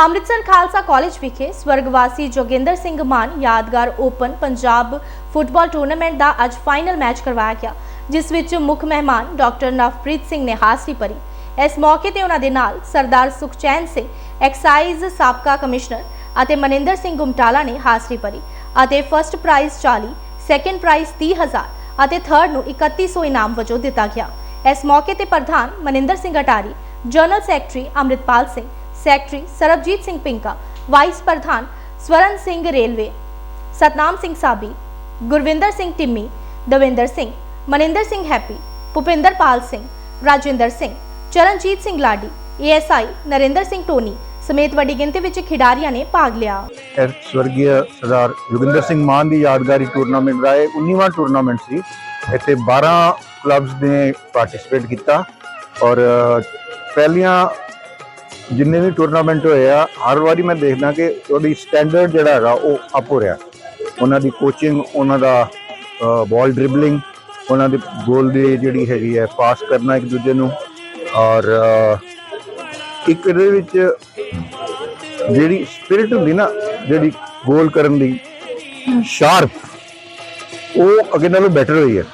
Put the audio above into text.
Amritsar Khalsa college ਵਿਖੇ ਸਵਰਗਵਾਸੀ ਜੋਗਿੰਦਰ ਸਿੰਘ ਮਾਨ ਯਾਦਗਾਰ open Punjab football tournament ਦਾ ਅੱਜ ਫਾਈਨਲ ਮੈਚ ਕਰਵਾਇਆ ਗਿਆ, ਜਿਸ ਵਿੱਚ ਮੁੱਖ ਮਹਿਮਾਨ ਡਾਕਟਰ ਨਵਪ੍ਰੀਤ ਸਿੰਘ ਨੇ ਹਾਜ਼ਰੀ ਭਰੀ। ਇਸ ਮੌਕੇ ਤੇ ਉਹਨਾਂ ਦੇ ਨਾਲ ਸਰਦਾਰ ਸੁਖਚੈਨ ਸਿੰਘ, ਐਕਸਾਈਜ਼ ਸਾਬਕਾ ਕਮਿਸ਼ਨਰ ਅਤੇ ਮਨਿੰਦਰ ਸਿੰਘ ਗੁਮਟਾਲਾ ਨੇ ਹਾਜ਼ਰੀ ਭਰੀ ਅਤੇ ਫਰਸਟ ਪ੍ਰਾਈਜ਼ 40 ਸੈਕੰਡ ਪ੍ਰਾਈਜ਼ 30000 ਅਤੇ ਥਰਡ ਨੂੰ 3100 ਇਨਾਮ ਵਜੋਂ ਦਿੱਤਾ ਗਿਆ। ਇਸ ਮੌਕੇ ਤੇ ਪ੍ਰਧਾਨ Maninder Singh Attari, general secretary Amritpal Singh secretary Sarabjit Singh Pinka, vice ਪ੍ਰਧਾਨ Swaran Singh Railway, Satnam Singh Sabi, Gurvinder Singh Timmy, Davinder Singh, Maninder Singh Happy Bhupinderpal Singh, Rajinder Singh, Charanjit Singh Ladi, ASI Narinder Singh Tony ਸਮੇਤ ਵੱਡੀ ਗਿਣਤੀ ਵਿੱਚ ਖਿਡਾਰੀਆਂ ਨੇ ਭਾਗ ਲਿਆ। ਸਵਰਗੀ ਸਰਦਾਰ ਜੋਗਿੰਦਰ ਸਿੰਘ ਮਾਨ ਦੀ ਯਾਦਗਾਰੀ ਟੂਰਨਾਮੈਂਟ ਦਾ ਇਹ 19ਵਾਂ ਟੂਰਨਾਮੈਂਟ ਸੀ। ਇੱਥੇ 12 ਕਲੱਬਸ ਨੇ ਪਾਰਟਿਸਿਪੇਟ ਕੀਤਾ ਔਰ ਪਹਿਲੀਆਂ ਜਿੰਨੇ ਵੀ ਟੂਰਨਾਮੈਂਟ ਹੋਏ ਆ, ਹਰ ਵਾਰੀ ਮੈਂ ਦੇਖਦਾ ਕਿ ਉਹਦੀ ਸਟੈਂਡਰਡ ਜਿਹੜਾ ਹੈਗਾ, ਉਹ ਅਪ ਹੋ ਰਿਹਾ। ਉਹਨਾਂ ਦੀ ਕੋਚਿੰਗ ਉਹਨਾਂ ਦਾ ਬਾਲ ਡ੍ਰਿਬਲਿੰਗ ਉਹਨਾਂ ਦੇ ਗੋਲ ਦੀ ਜਿਹੜੀ ਹੈਗੀ ਹੈ ਪਾਸ ਕਰਨਾ ਇੱਕ ਦੂਜੇ ਨੂੰ। ਔਰ ਇੱਕ ਇਹਦੇ ਵਿੱਚ ਜਿਹੜੀ ਸਪਿਰਿਟ ਹੁੰਦੀ ਨਾ, ਜਿਹੜੀ ਗੋਲ ਕਰਨ ਦੀ ਸ਼ਾਰਪ ਉਹ ਅੱਗੇ ਨਾਲੋਂ ਬੈਟਰ ਹੋਈ ਹੈ।